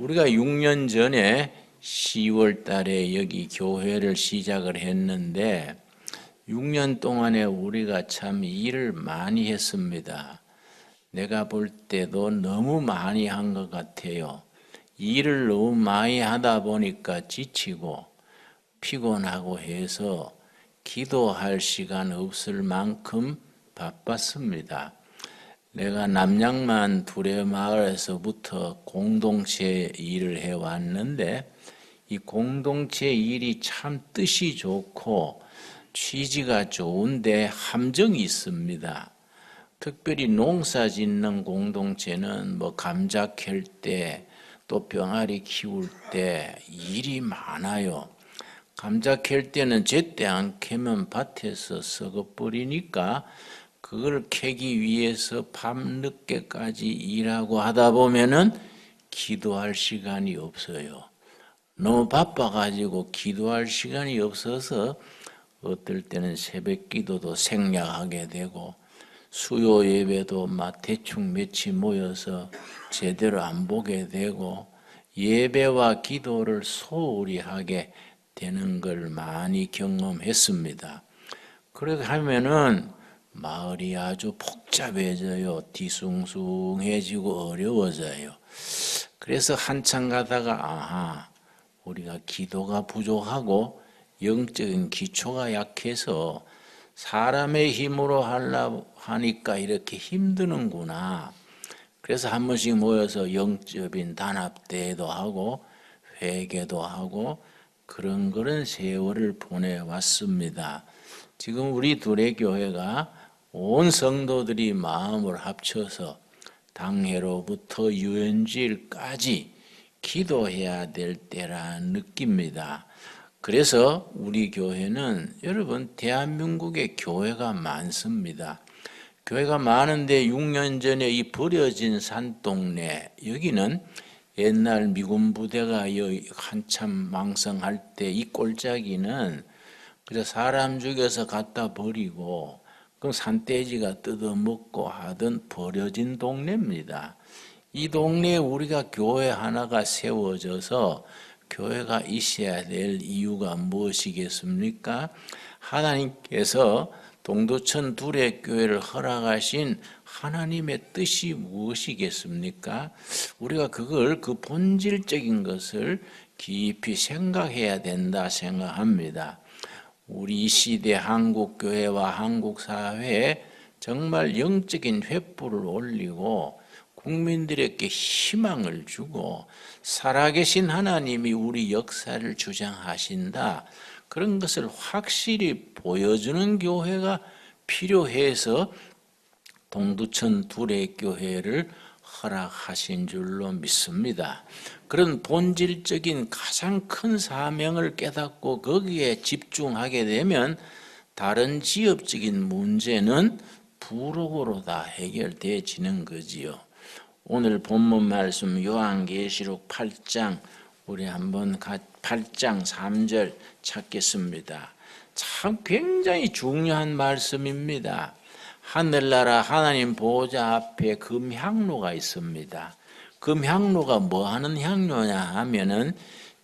우리가 6년 전에 10월 달에 여기 교회를 시작을 했는데 6년 동안에 우리가 참 일을 많이 했습니다. 내가 볼 때도 너무 많이 한 것 같아요. 일을 너무 많이 하다 보니까 지치고 피곤하고 해서 기도할 시간 없을 만큼 바빴습니다. 내가 남양만 두레마을에서부터 공동체 일을 해왔는데 이 공동체 일이 참 뜻이 좋고 취지가 좋은데 함정이 있습니다. 특별히 농사 짓는 공동체는 뭐 감자 캘 때 또 병아리 키울 때 일이 많아요. 감자 캘 때는 제때 안 캐면 밭에서 썩어버리니까 그걸 캐기 위해서 밤늦게까지 일하고 하다 보면은 기도할 시간이 없어요. 너무 바빠가지고 기도할 시간이 없어서 어떨 때는 새벽 기도도 생략하게 되고 수요 예배도 막 대충 며칠 모여서 제대로 안 보게 되고 예배와 기도를 소홀히 하게 되는 걸 많이 경험했습니다. 그렇게 하면은 마을이 아주 복잡해져요. 뒤숭숭해지고 어려워져요. 그래서 한참 가다가 아하 우리가 기도가 부족하고 영적인 기초가 약해서 사람의 힘으로 하려 하니까 이렇게 힘드는구나. 그래서 한 번씩 모여서 영적인 단합대회도 하고 회개도 하고 그런 그런 세월을 보내왔습니다. 지금 우리 둘의 교회가 온 성도들이 마음을 합쳐서 당회로부터 유엔지일까지 기도해야 될 때라 느낍니다. 그래서 우리 교회는 여러분 대한민국에 교회가 많습니다. 교회가 많은데 6년 전에 이 버려진 산동네 여기는 옛날 미군 부대가 한참 망성할 때 이 꼴짜기는 그래서 사람 죽여서 갖다 버리고 그 산돼지가 뜯어먹고 하던 버려진 동네입니다. 이 동네에 우리가 교회 하나가 세워져서 교회가 있어야 될 이유가 무엇이겠습니까? 하나님께서 동두천 둘의 교회를 허락하신 하나님의 뜻이 무엇이겠습니까? 우리가 그걸 그 본질적인 것을 깊이 생각해야 된다 생각합니다. 우리 시대 한국 교회와 한국 사회에 정말 영적인 횃불을 올리고 국민들에게 희망을 주고 살아계신 하나님이 우리 역사를 주장하신다. 그런 것을 확실히 보여주는 교회가 필요해서 동두천 둘의 교회를 허락하신 줄로 믿습니다. 그런 본질적인 가장 큰 사명을 깨닫고 거기에 집중하게 되면 다른 지역적인 문제는 부록으로 다 해결되어지는 거지요. 오늘 본문 말씀 요한계시록 8장 우리 한번 8장 3절 찾겠습니다. 참 굉장히 중요한 말씀입니다. 하늘나라 하나님 보호자 앞에 금향로가 있습니다. 금향로가 뭐 하는 향로냐 하면은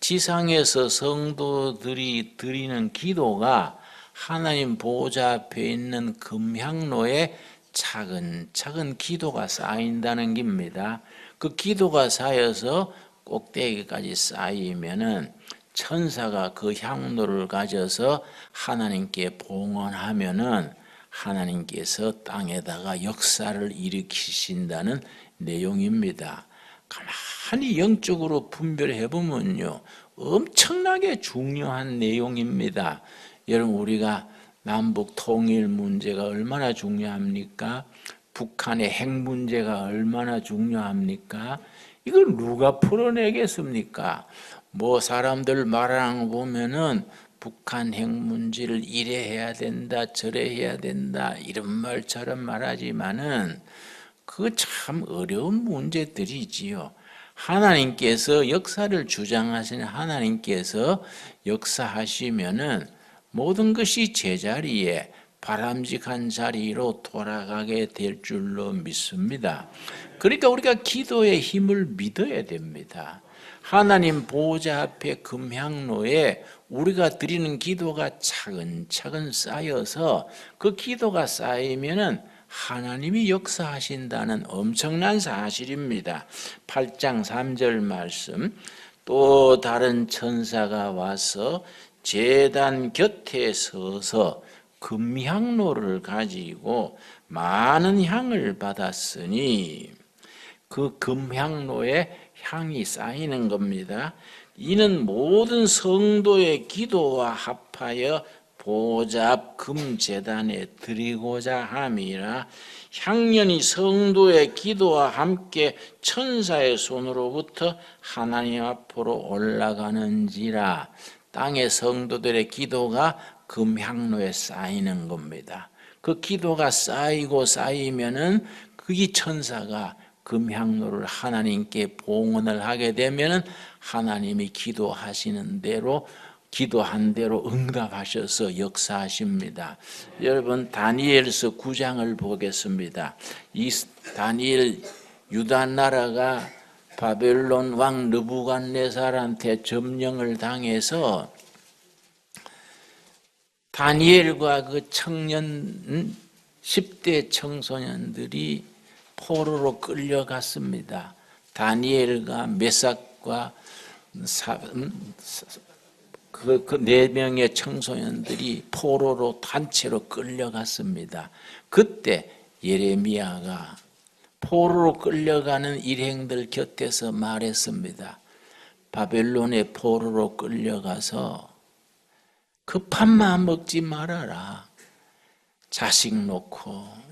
지상에서 성도들이 드리는 기도가 하나님 보호자 앞에 있는 금향로에 차근차근 기도가 쌓인다는 겁니다. 그 기도가 쌓여서 꼭대기까지 쌓이면은 천사가 그 향로를 가져서 하나님께 봉헌하면은 하나님께서 땅에다가 역사를 일으키신다는 내용입니다. 가만히 영적으로 분별해 보면요. 엄청나게 중요한 내용입니다. 여러분 우리가 남북 통일 문제가 얼마나 중요합니까? 북한의 핵 문제가 얼마나 중요합니까? 이걸 누가 풀어내겠습니까? 뭐 사람들 말하는 거 보면은 북한 핵 문제를 이래 해야 된다, 저래 해야 된다 이런 말처럼 말하지만은 그 참 어려운 문제들이지요. 하나님께서 역사를 주장하시는 하나님께서 역사하시면은 모든 것이 제자리에 바람직한 자리로 돌아가게 될 줄로 믿습니다. 그러니까 우리가 기도의 힘을 믿어야 됩니다. 하나님 보호자 앞에 금향로에 우리가 드리는 기도가 차근차근 쌓여서 그 기도가 쌓이면은 하나님이 역사하신다는 엄청난 사실입니다. 8장 3절 말씀 또 다른 천사가 와서 제단 곁에 서서 금향로를 가지고 많은 향을 받았으니 그 금향로에 향이 쌓이는 겁니다. 이는 모든 성도의 기도와 합하여 보좌 앞 금재단에 드리고자 함이라 향년이 성도의 기도와 함께 천사의 손으로부터 하나님 앞으로 올라가는지라 땅의 성도들의 기도가 금향로에 쌓이는 겁니다. 그 기도가 쌓이고 쌓이면은 그이 천사가 금향로를 하나님께 봉헌을 하게 되면은 하나님이 기도하시는 대로 기도한 대로 응답하셔서 역사하십니다. 여러분 다니엘서 9장을 보겠습니다. 이 다니엘 유다 나라가 바벨론 왕 느부갓네살한테 점령을 당해서 다니엘과 그 청년 10대 청소년들이 포로로 끌려갔습니다. 다니엘과 메삭과 그네 명의 청소년들이 포로로 단체로 끌려갔습니다. 그때 예레미야가 포로로 끌려가는 일행들 곁에서 말했습니다. 바벨론의 포로로 끌려가서 급한 마음 먹지 말아라. 자식 놓고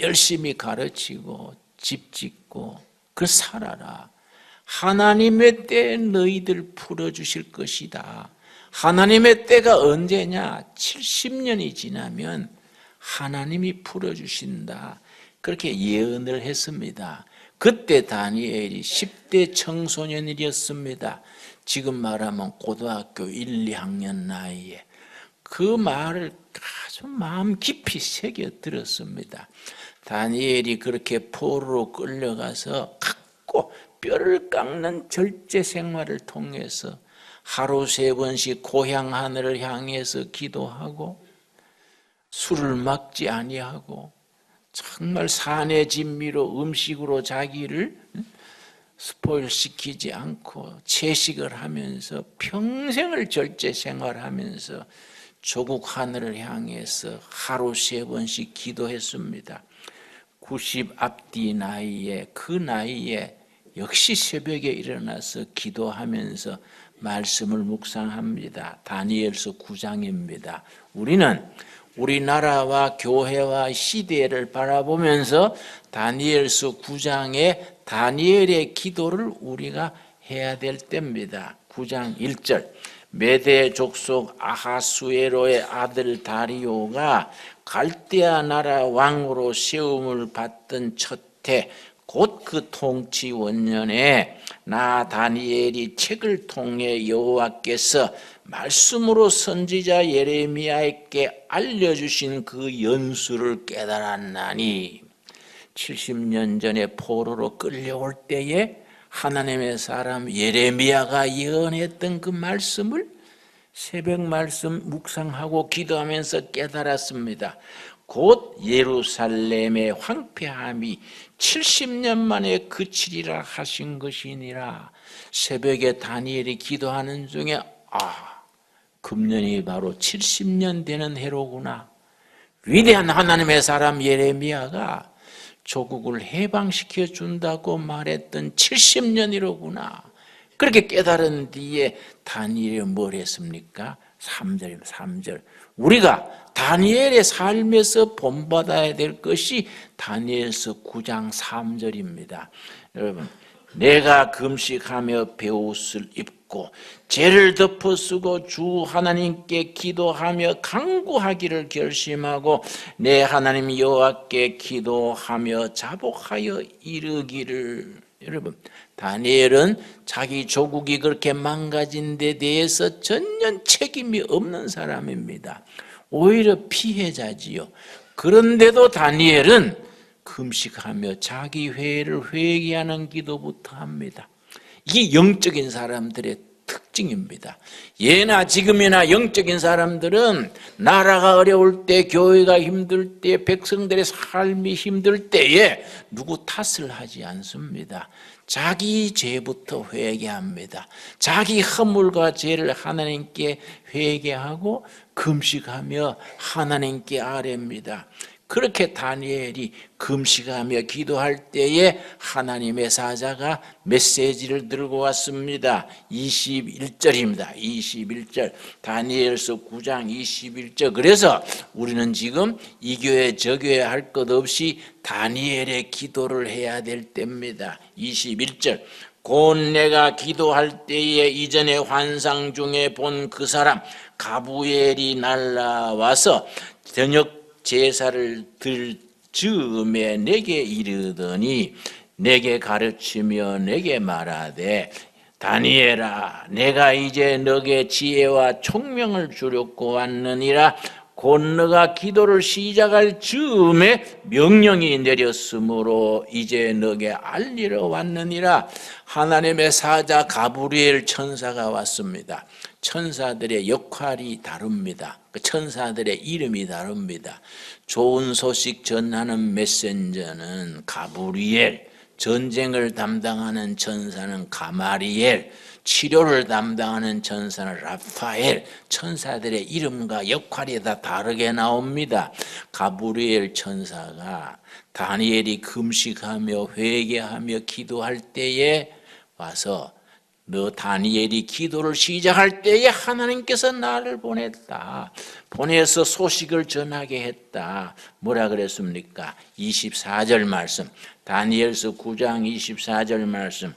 열심히 가르치고 집 짓고 그 살아라. 하나님의 때에 너희들 풀어주실 것이다. 하나님의 때가 언제냐? 70년이 지나면 하나님이 풀어주신다. 그렇게 예언을 했습니다. 그때 다니엘이 10대 청소년이었습니다. 지금 말하면 고등학교 1, 2학년 나이에 그 말을 아주 마음 깊이 새겨 들었습니다. 다니엘이 그렇게 포로로 끌려가서 갖고 뼈를 깎는 절제 생활을 통해서 하루 세 번씩 고향 하늘을 향해서 기도하고 술을 막지 아니하고 정말 산의 진미로 음식으로 자기를 스포일 시키지 않고 채식을 하면서 평생을 절제 생활하면서 조국 하늘을 향해서 하루 세 번씩 기도했습니다. 90 앞뒤 나이에 그 나이에 역시 새벽에 일어나서 기도하면서 말씀을 묵상합니다. 다니엘서 9장입니다. 우리는 우리나라와 교회와 시대를 바라보면서 다니엘서 9장의 다니엘의 기도를 우리가 해야 될 때입니다. 9장 1절. 메대 족속 아하수에로의 아들 다리오가 갈대아 나라 왕으로 세움을 받던 첫해 곧 그 통치 원년에 나 다니엘이 책을 통해 여호와께서 말씀으로 선지자 예레미야에게 알려주신 그 연수를 깨달았나니 70년 전에 포로로 끌려올 때에 하나님의 사람 예레미야가 예언했던 그 말씀을 새벽 말씀 묵상하고 기도하면서 깨달았습니다. 곧 예루살렘의 황폐함이 70년 만에 그치리라 하신 것이니라. 새벽에 다니엘이 기도하는 중에 아, 금년이 바로 70년 되는 해로구나. 위대한 하나님의 사람 예레미야가 조국을 해방시켜 준다고 말했던 70년이로구나. 그렇게 깨달은 뒤에 다니엘이 뭘 했습니까? 3절입니다. 3절. 우리가 다니엘의 삶에서 본받아야 될 것이 다니엘서 9장 3절입니다. 여러분, 내가 금식하며 배옷을 입고 죄를 덮어쓰고 주 하나님께 기도하며 강구하기를 결심하고 내 하나님 여호와께 기도하며 자복하여 이르기를 여러분 다니엘은 자기 조국이 그렇게 망가진 데 대해서 전혀 책임이 없는 사람입니다. 오히려 피해자지요. 그런데도 다니엘은 금식하며 자기 회를 회개하는 기도부터 합니다. 이게 영적인 사람들의 특징입니다. 예나 지금이나 영적인 사람들은 나라가 어려울 때, 교회가 힘들 때, 백성들의 삶이 힘들 때에 누구 탓을 하지 않습니다. 자기 죄부터 회개합니다. 자기 허물과 죄를 하나님께 회개하고 금식하며 하나님께 아뢰입니다. 그렇게 다니엘이 금식하며 기도할 때에 하나님의 사자가 메시지를 들고 왔습니다. 21절입니다. 21절. 다니엘서 9장 21절. 그래서 우리는 지금 이 교회 저 교회 할 것 없이 다니엘의 기도를 해야 될 때입니다. 21절. 곧 내가 기도할 때에 이전에 환상 중에 본 그 사람 가부엘이 날라와서 저녁 제사를 들 즈음에 내게 이르더니 내게 가르치며 내게 말하되 다니엘아 내가 이제 너게 지혜와 총명을 주려고 왔느니라 곧 너가 기도를 시작할 즈음에 명령이 내렸으므로 이제 너게 알리러 왔느니라 하나님의 사자 가브리엘 천사가 왔습니다. 천사들의 역할이 다릅니다. 그 천사들의 이름이 다릅니다. 좋은 소식 전하는 메신저는 가브리엘, 전쟁을 담당하는 천사는 가마리엘, 치료를 담당하는 천사는 라파엘, 천사들의 이름과 역할이 다 다르게 나옵니다. 가브리엘 천사가 다니엘이 금식하며 회개하며 기도할 때에 와서 너 다니엘이 기도를 시작할 때에 하나님께서 나를 보냈다. 보내서 소식을 전하게 했다. 뭐라 그랬습니까? 24절 말씀. 다니엘서 9장 24절 말씀.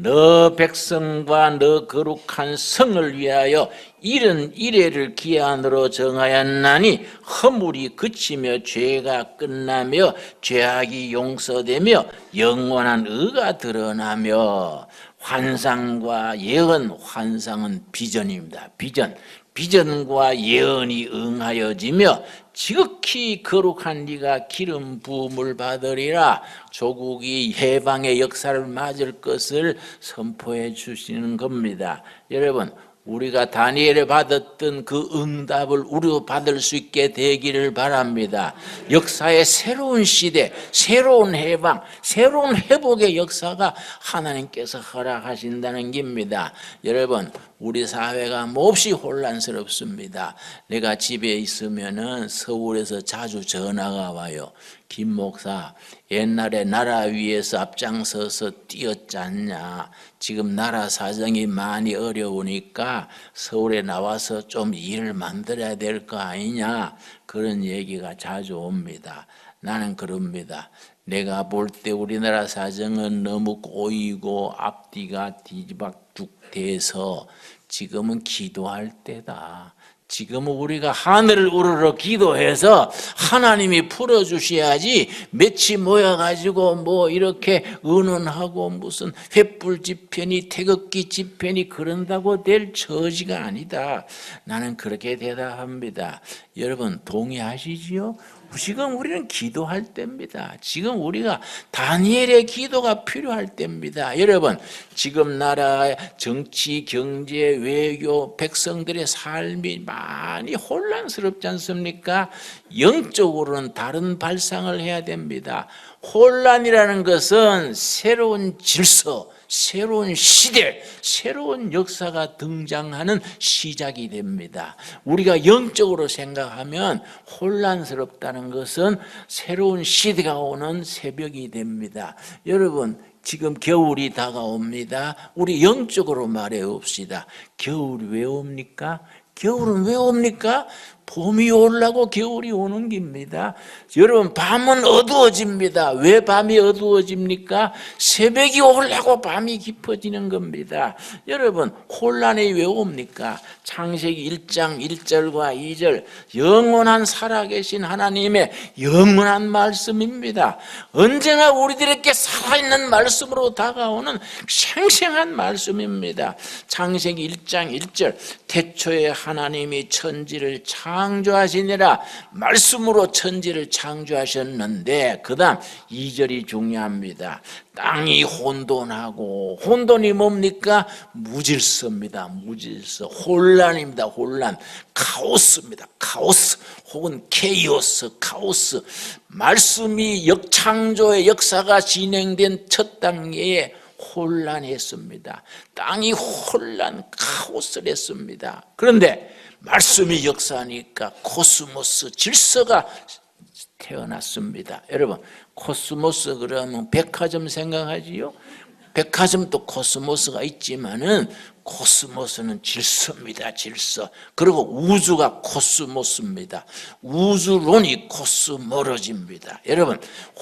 너 백성과 너 거룩한 성을 위하여 이른 이래를 기한으로 정하였나니 허물이 그치며 죄가 끝나며 죄악이 용서되며 영원한 의가 드러나며 환상과 예언 환상은 비전입니다. 비전 비전과 예언이 응하여지며 지극히 거룩한 네가 기름 부음을 받으리라 조국이 해방의 역사를 맞을 것을 선포해 주시는 겁니다. 여러분 우리가 다니엘에 받았던 그 응답을 우리도 받을 수 있게 되기를 바랍니다. 역사의 새로운 시대, 새로운 해방, 새로운 회복의 역사가 하나님께서 허락하신다는 겁니다. 여러분, 우리 사회가 몹시 혼란스럽습니다. 내가 집에 있으면은 서울에서 자주 전화가 와요. 김 목사, 옛날에 나라 위에서 앞장서서 뛰었지 않냐. 지금 나라 사정이 많이 어려우니까 서울에 나와서 좀 일을 만들어야 될 거 아니냐. 그런 얘기가 자주 옵니다. 나는 그럽니다. 내가 볼 때 우리나라 사정은 너무 꼬이고 앞뒤가 뒤집박 죽 돼서 지금은 기도할 때다. 지금은 우리가 하늘을 우러러 기도해서 하나님이 풀어주셔야지 며칠 모여가지고 뭐 이렇게 의논하고 무슨 횃불 집회니 태극기 집회니 그런다고 될 처지가 아니다. 나는 그렇게 대답합니다. 여러분 동의하시지요? 지금 우리는 기도할 때입니다. 지금 우리가 다니엘의 기도가 필요할 때입니다. 여러분, 지금 나라의 정치, 경제, 외교, 백성들의 삶이 많이 혼란스럽지 않습니까? 영적으로는 다른 발상을 해야 됩니다. 혼란이라는 것은 새로운 질서, 새로운 시대, 새로운 역사가 등장하는 시작이 됩니다. 우리가 영적으로 생각하면 혼란스럽다는 것은 새로운 시대가 오는 새벽이 됩니다. 여러분, 지금 겨울이 다가옵니다. 우리 영적으로 말해 봅시다. 겨울이 왜 옵니까? 겨울은 왜 옵니까? 봄이 오려고 겨울이 오는 겁니다. 여러분, 밤은 어두워집니다. 왜 밤이 어두워집니까? 새벽이 오려고 밤이 깊어지는 겁니다. 여러분, 혼란이 왜 옵니까? 창세기 1장 1절과 2절, 영원한 살아계신 하나님의 영원한 말씀입니다. 언제나 우리들에게 살아있는 말씀으로 다가오는 생생한 말씀입니다. 창세기 1장 1절, 태초에 하나님이 천지를 차 창조하시니라 말씀으로 천지를 창조하셨는데 그다음 2절이 중요합니다. 땅이 혼돈하고 혼돈이 뭡니까? 무질서입니다. 무질서. 혼란입니다. 혼란. 카오스입니다. 카오스. 혹은 케이오스, 카오스. 말씀이 역창조의 역사가 진행된 첫 단계에 혼란했습니다. 땅이 혼란, 카오스를 했습니다. 그런데 말씀이 역사하니까 코스모스 질서가 태어났습니다. 여러분, 코스모스 그러면 백화점 생각하지요? 백화점도 코스모스가 있지만은 코스모스는 질서입니다. 질서. 그리고 우주가 코스모스입니다. 우주론이 코스모로지입니다. 여러분,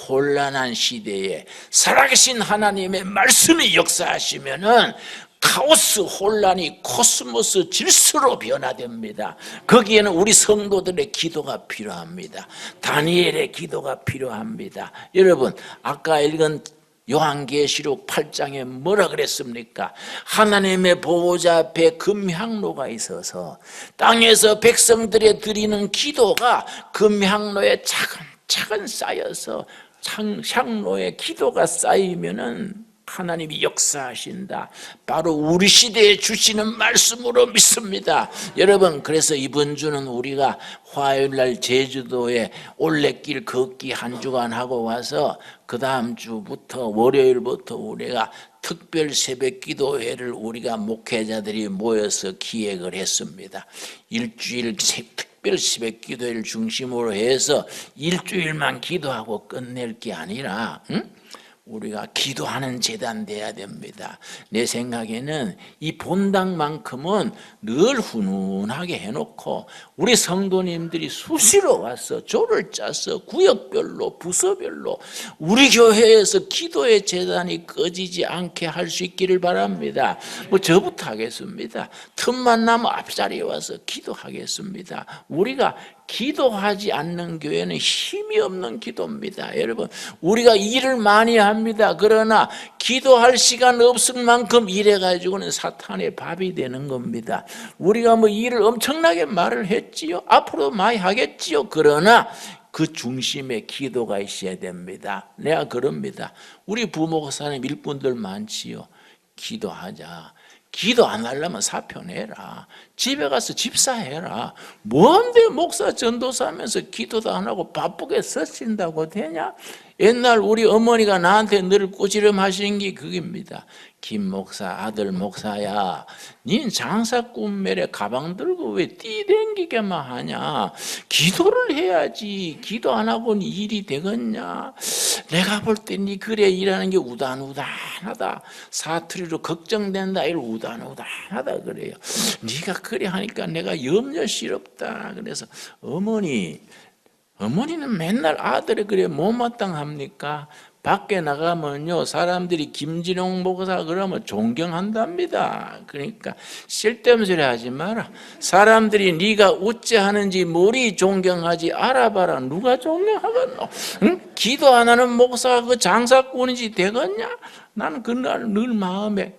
혼란한 시대에 살아계신 하나님의 말씀이 역사하시면은 카오스 혼란이 코스모스 질서로 변화됩니다. 거기에는 우리 성도들의 기도가 필요합니다. 다니엘의 기도가 필요합니다. 여러분, 아까 읽은 요한계시록 8장에 뭐라 그랬습니까? 하나님의 보호자 앞에 금향로가 있어서 땅에서 백성들의 드리는 기도가 금향로에 차근차근 쌓여서 향로에 기도가 쌓이면은 하나님이 역사하신다. 바로 우리 시대에 주시는 말씀으로 믿습니다. 여러분, 그래서 이번 주는 우리가 화요일 날 제주도에 올레길 걷기 한 주간 하고 와서 그 다음 주부터 월요일부터 우리가 특별 새벽 기도회를 우리가 목회자들이 모여서 기획을 했습니다. 일주일 특별 새벽 기도회를 중심으로 해서 일주일만 기도하고 끝낼 게 아니라 응? 우리가 기도하는 재단 돼야 됩니다. 내 생각에는 이 본당만큼은 늘 훈훈하게 해놓고 우리 성도님들이 수시로 와서 조를 짜서 구역별로 부서별로 우리 교회에서 기도의 재단이 꺼지지 않게 할 수 있기를 바랍니다. 뭐 저부터 하겠습니다. 틈만 나면 앞자리에 와서 기도하겠습니다. 우리가 기도하지 않는 교회는 힘이 없는 기도입니다. 여러분, 우리가 일을 많이 합니다. 그러나 기도할 시간 없을 만큼 일해가지고는 사탄의 밥이 되는 겁니다. 우리가 뭐 일을 엄청나게 말을 했지요. 앞으로 많이 하겠지요. 그러나 그 중심에 기도가 있어야 됩니다. 내가 그럽니다. 우리 부목사님 일꾼들 많지요. 기도하자. 기도 안 하려면 사표 내라. 집에 가서 집사해라. 뭔데 목사 전도사 하면서 기도도 안 하고 바쁘게 쓰신다고 되냐? 옛날 우리 어머니가 나한테 늘 꾸지름 하신 게 그겁니다. 김 목사, 아들 목사야, 닌 장사 꿈매래 가방 들고 왜 뛰댕기게만 하냐? 기도를 해야지. 기도 안 하고는 일이 되겠냐? 내가 볼때니 그래 일하는 게 우단우단하다. 사투리로 걱정된다. 이 우단우단하다 그래요. 네가 그래 하니까 내가 염려스럽다. 그래서 어머니 어머니는 맨날 아들이 그래 못마땅합니까? 밖에 나가면요 사람들이 김진용 목사 그러면 존경한답니다. 그러니까 쓸데없는 하지 마라. 사람들이 네가 어째 하는지 머리 존경하지 알아봐라. 누가 존경하겠노? 응? 기도 안 하는 목사가 그 장사꾼인지 되겠냐? 나는 그날 늘 마음에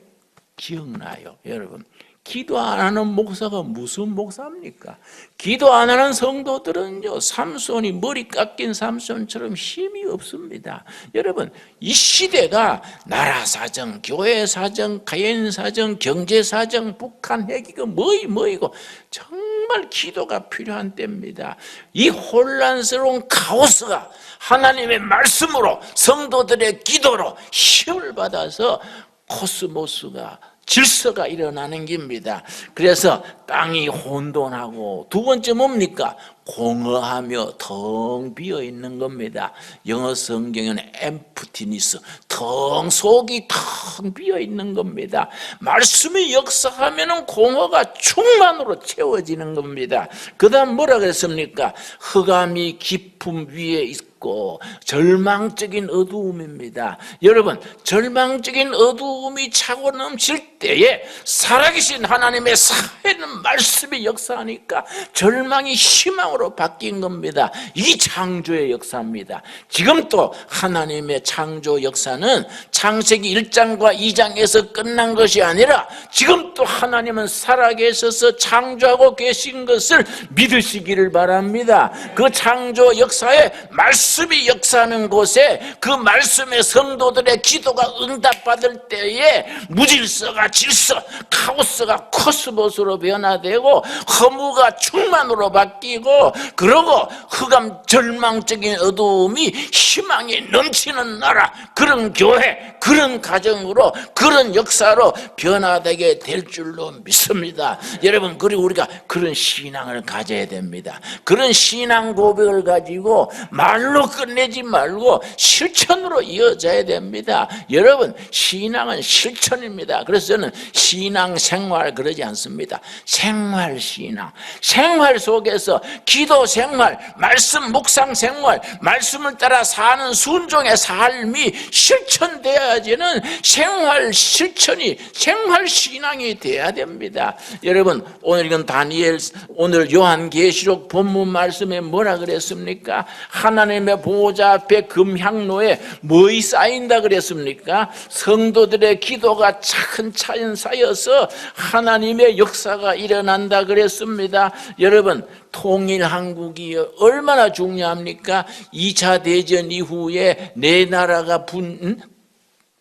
기억나요, 여러분. 기도 안 하는 목사가 무슨 목사입니까? 기도 안 하는 성도들은요, 삼손이 머리 깎인 삼손처럼 힘이 없습니다. 여러분, 이 시대가 나라 사정, 교회 사정, 가연 사정, 경제 사정, 북한 핵이고 뭐이 뭐이고 정말 기도가 필요한 때입니다. 이 혼란스러운 카오스가 하나님의 말씀으로 성도들의 기도로 힘을 받아서 코스모스가 질서가 일어나는 겁니다. 그래서 땅이 혼돈하고 두 번째 뭡니까? 공허하며 텅 비어 있는 겁니다. 영어 성경에는 emptiness, 텅 속이 텅 비어 있는 겁니다. 말씀이 역사하면은 공허가 충만으로 채워지는 겁니다. 그다음 뭐라 그랬습니까? 흑암이 깊음 위에 있고 절망적인 어두움입니다. 여러분, 절망적인 어두움이 차고 넘칠 때에 살아계신 하나님의 살아있는 말씀이 역사하니까 절망이 희망으로 바뀐 겁니다. 이 창조의 역사입니다. 지금 또 하나님의 창조 역사는 창세기 1장과 2장에서 끝난 것이 아니라 지금 또 하나님은 살아계셔서 창조하고 계신 것을 믿으시기를 바랍니다. 그 창조 역사에 말씀 이 역사하는 곳에 그 말씀의 성도들의 기도가 응답받을 때에 무질서가 질서, 카오스가 코스모스로 변화되고 허무가 충만으로 바뀌고 그러고 흑암 절망적인 어두움이 희망이 넘치는 나라 그런 교회 그런 가정으로 그런 역사로 변화되게 될 줄로 믿습니다. 여러분 그리고 우리가 그런 신앙을 가져야 됩니다. 그런 신앙 고백을 가지고 말로 끝내지 말고 실천으로 이어져야 됩니다. 여러분 신앙은 실천입니다. 그래서 저는 신앙 생활 그러지 않습니다. 생활 신앙 생활 속에서 기도 생활 말씀 묵상 생활 말씀을 따라 사는 순종의 삶이 실천돼야지는 생활 실천이 생활 신앙이 돼야 됩니다. 여러분 오늘 이건 다니엘 오늘 요한계시록 본문 말씀에 뭐라 그랬습니까? 하나님 의 보호자 앞에 금향로에 뭐이 쌓인다 그랬습니까? 성도들의 기도가 차근차근 쌓여서 하나님의 역사가 일어난다 그랬습니다. 여러분 통일 한국이 얼마나 중요합니까? 2차 대전 이후에 네 나라가 분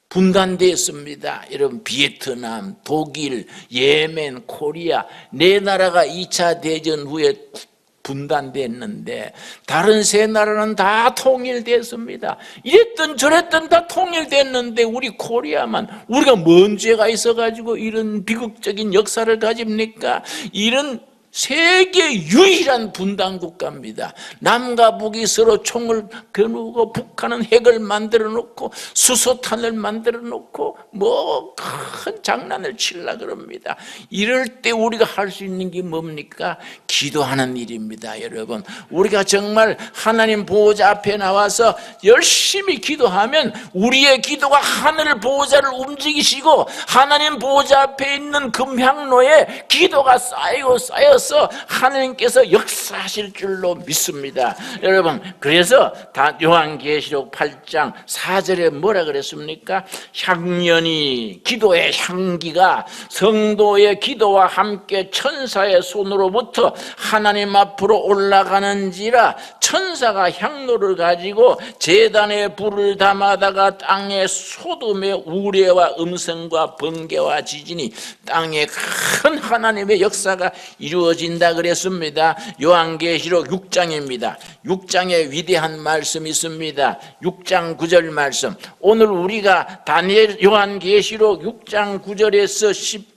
분단됐습니다. 여러분 비에트남, 독일, 예멘, 코리아 네 나라가 2차 대전 후에 분단됐는데 다른 세 나라는 다 통일됐습니다. 이랬던 저랬던 다 통일됐는데 우리 코리아만 우리가 뭔 죄가 있어가지고 이런 비극적인 역사를 가집니까? 이런 세계 유일한 분단 국가입니다. 남과 북이 서로 총을 겨누고 북한은 핵을 만들어 놓고 수소탄을 만들어 놓고 뭐 큰 장난을 칠라 그럽니다. 이럴 때 우리가 할 수 있는 게 뭡니까? 기도하는 일입니다, 여러분. 우리가 정말 하나님 보호자 앞에 나와서 열심히 기도하면 우리의 기도가 하늘 보호자를 움직이시고 하나님 보호자 앞에 있는 금향로에 기도가 쌓이고 쌓여서 하나님께서 역사하실 줄로 믿습니다. 여러분, 그래서 다 요한계시록 8장 4절에 뭐라 그랬습니까? 향연이 기도의 향기가 성도의 기도와 함께 천사의 손으로부터 하나님 앞으로 올라가는지라 천사가 향로를 가지고 제단에 불을 담아다가 땅에 소돔의 우레와 음성과 번개와 지진이 땅에 큰 하나님의 역사가 이루어 진다 그랬습니다. 요한계시록 6장입니다. 6장에 위대한 말씀이 있습니다. 6장 9절 말씀. 오늘 우리가 다니엘 요한계시록 6장 9절에서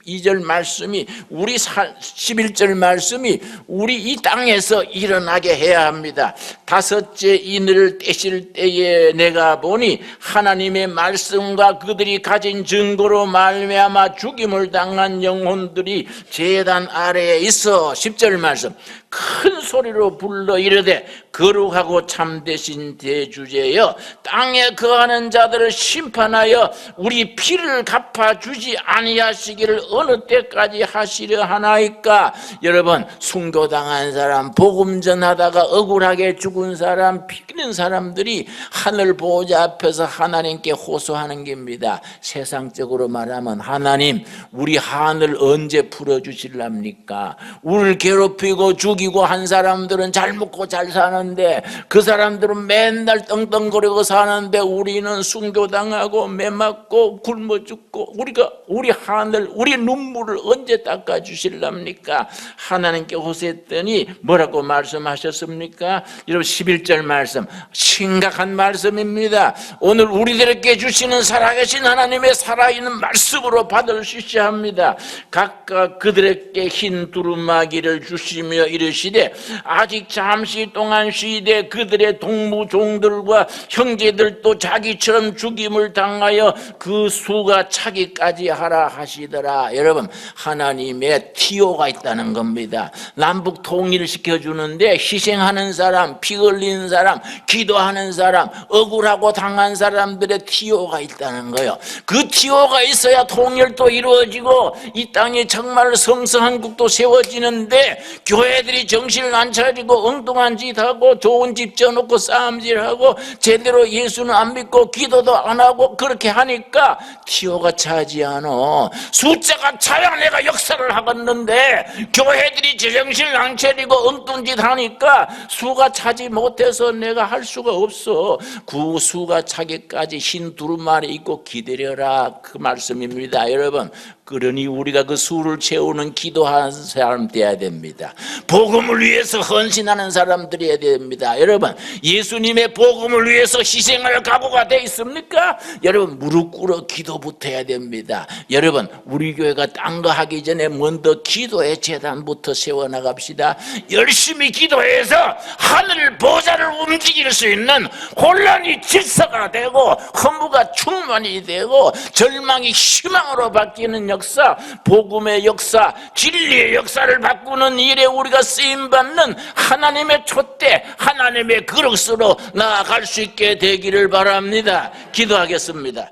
12절 말씀이 우리 11절 말씀이 우리 이 땅에서 일어나게 해야 합니다. 다섯째 이늘을 떼실 때에 내가 보니 하나님의 말씀과 그들이 가진 증거로 말미암아 죽임을 당한 영혼들이 제단 아래에 있어 10절 말씀 큰 소리로 불러 이르되 거룩하고 참되신 대주제여 땅에 거하는 자들을 심판하여 우리 피를 갚아 주지 아니하시기를 어느 때까지 하시려 하나이까? 여러분 순교당한 사람 복음 전하다가 억울하게 죽은 사람 피는 사람들이 하늘 보호자 앞에서 하나님께 호소하는 겁니다. 세상적으로 말하면 하나님 우리 하늘 언제 풀어 주실랍니까? 우리를 괴롭히고 죽이 고 한 사람들은 잘 먹고 잘 사는데 그 사람들은 맨날 떵떵거리고 사는데 우리는 순교당하고 매맞고 굶어 죽고 우리가 우리 하늘 우리 눈물을 언제 닦아 주실랍니까? 하나님께 호소했더니 뭐라고 말씀하셨습니까? 여러분 11절 말씀. 심각한 말씀입니다. 오늘 우리들에게 주시는 살아계신 하나님의 살아있는 말씀으로 받을 수 있어야 합니다. 각각 그들에게 흰 두루마기를 주시며 이르 이르시되 아직 잠시 동안 쉬되 그들의 동무종들과 형제들도 자기처럼 죽임을 당하여 그 수가 차기까지 하라 하시더라. 여러분 하나님의 티오가 있다는 겁니다. 남북 통일을 시켜 주는데 희생하는 사람, 피 흘리는 사람, 기도하는 사람, 억울하고 당한 사람들의 티오가 있다는 거예요. 그 티오가 있어야 통일도 이루어지고 이 땅에 정말 성성한 국도 세워지는데 교회들이 정신을 안 차리고 엉뚱한 짓 하고 좋은 집 져놓고 싸움질하고 제대로 예수는 안 믿고 기도도 안 하고 그렇게 하니까 티오가 차지 않아. 숫자가 차야 내가 역사를 하겠는데 교회들이 제정신을 안 차리고 엉뚱 짓 하니까 수가 차지 못해서 내가 할 수가 없어. 그 수가 차기까지 흰 두루마리 입고 기다려라 그 말씀입니다. 여러분 그러니 우리가 그 수를 채우는 기도하는 사람 돼야 됩니다. 복음을 위해서 헌신하는 사람들이어야 됩니다. 여러분 예수님의 복음을 위해서 희생할 각오가 돼 있습니까? 여러분 무릎 꿇어 기도부터 해야 됩니다. 여러분 우리 교회가 딴 거 하기 전에 먼저 기도의 재단부터 세워 나갑시다. 열심히 기도해서 하늘 보좌를 움직일 수 있는 혼란이 질서가 되고 허무가 충만이 되고 절망이 희망으로 바뀌는 역사, 복음의 역사, 진리의 역사를 바꾸는 일에 우리가 쓰임 받는 하나님의 촛대, 하나님의 그릇으로 나아갈 수 있게 되기를 바랍니다. 기도하겠습니다.